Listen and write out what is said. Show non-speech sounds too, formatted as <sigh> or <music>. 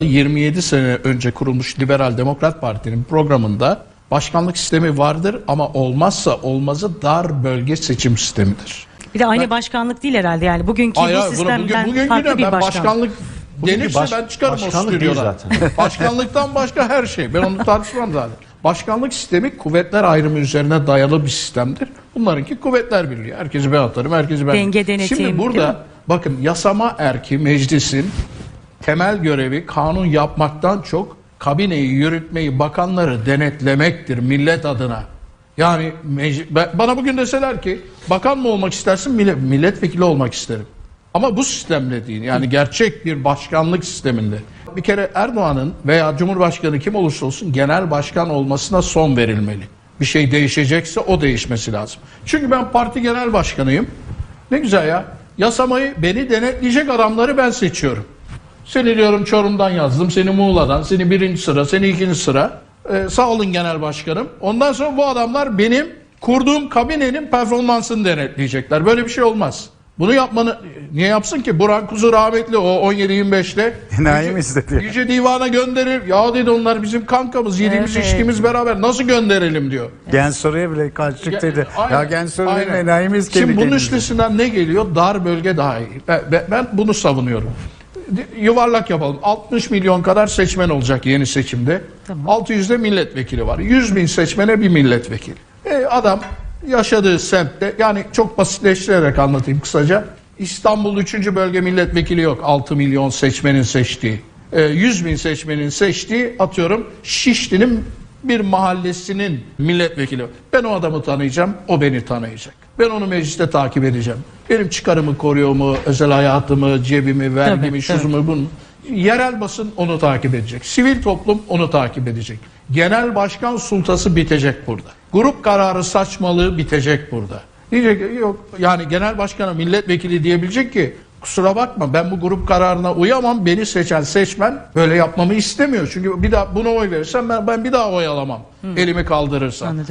27 sene önce kurulmuş Liberal Demokrat Parti'nin programında başkanlık sistemi vardır ama olmazsa olmazı dar bölge seçim sistemidir. Bir de aynı başkanlık değil herhalde yani bugünkü Hayır, bu sistemden bugün, bugün farklı yine bir ben başkan. başkanlık Bugünkü denirse baş- ben çıkarım o başkanlık stüdyodan. zaten. <laughs> Başkanlıktan başka her şey. Ben onu tartışmam zaten. Başkanlık sistemi kuvvetler ayrımı üzerine dayalı bir sistemdir. Bunlarınki kuvvetler birliği. Herkesi ben atarım, herkesi ben... Denge, denetim, Şimdi burada bakın yasama erki meclisin temel görevi kanun yapmaktan çok kabineyi yürütmeyi, bakanları denetlemektir millet adına. Yani bana bugün deseler ki bakan mı olmak istersin, millet, milletvekili olmak isterim. Ama bu sistemle değil yani gerçek bir başkanlık sisteminde. Bir kere Erdoğan'ın veya Cumhurbaşkanı kim olursa olsun genel başkan olmasına son verilmeli. Bir şey değişecekse o değişmesi lazım. Çünkü ben parti genel başkanıyım. Ne güzel ya. Yasamayı beni denetleyecek adamları ben seçiyorum. Seni diyorum Çorum'dan yazdım, seni Muğla'dan, seni birinci sıra, seni ikinci sıra. Ee, sağ olun genel başkanım. Ondan sonra bu adamlar benim kurduğum kabinenin performansını denetleyecekler. Böyle bir şey olmaz. Bunu yapmanı niye yapsın ki? Burhan Kuzu rahmetli o 17-25'te. <laughs> Enayi mi istedi? Yüce Divan'a gönderir. Ya dedi onlar bizim kankamız, yediğimiz Evet. içtiğimiz beraber nasıl gönderelim diyor. Gen soruya bile karşı çıktıydı. Aynen, Ya gen soru benim aynen. enayimiz kendi Şimdi bunun üstesinden ne geliyor? Dar bölge daha iyi. Ben- ben bunu savunuyorum. Yuvarlak yapalım. 60 milyon kadar seçmen olacak yeni seçimde. Tamam. 600'de milletvekili var. 100 bin seçmene bir milletvekili. E, adam yaşadığı semtte yani çok basitleştirerek anlatayım kısaca. İstanbul 3. bölge milletvekili yok. 6 milyon seçmenin seçtiği. E, 100 bin seçmenin seçtiği atıyorum Şişli'nin bir mahallesinin milletvekili. Ben o adamı tanıyacağım, o beni tanıyacak. Ben onu mecliste takip edeceğim. Benim çıkarımı koruyor mu, özel hayatımı, cebimi, vergimi, şuzumu, bunu. Yerel basın onu takip edecek. Sivil toplum onu takip edecek. Genel başkan sultası bitecek burada. Grup kararı saçmalığı bitecek burada. Diyecek yok yani genel başkana milletvekili diyebilecek ki kusura bakma ben bu grup kararına uyamam. Beni seçen seçmen böyle yapmamı istemiyor. Çünkü bir daha buna oy verirsem ben, ben bir daha oy alamam. Elimi kaldırırsam. Anladım.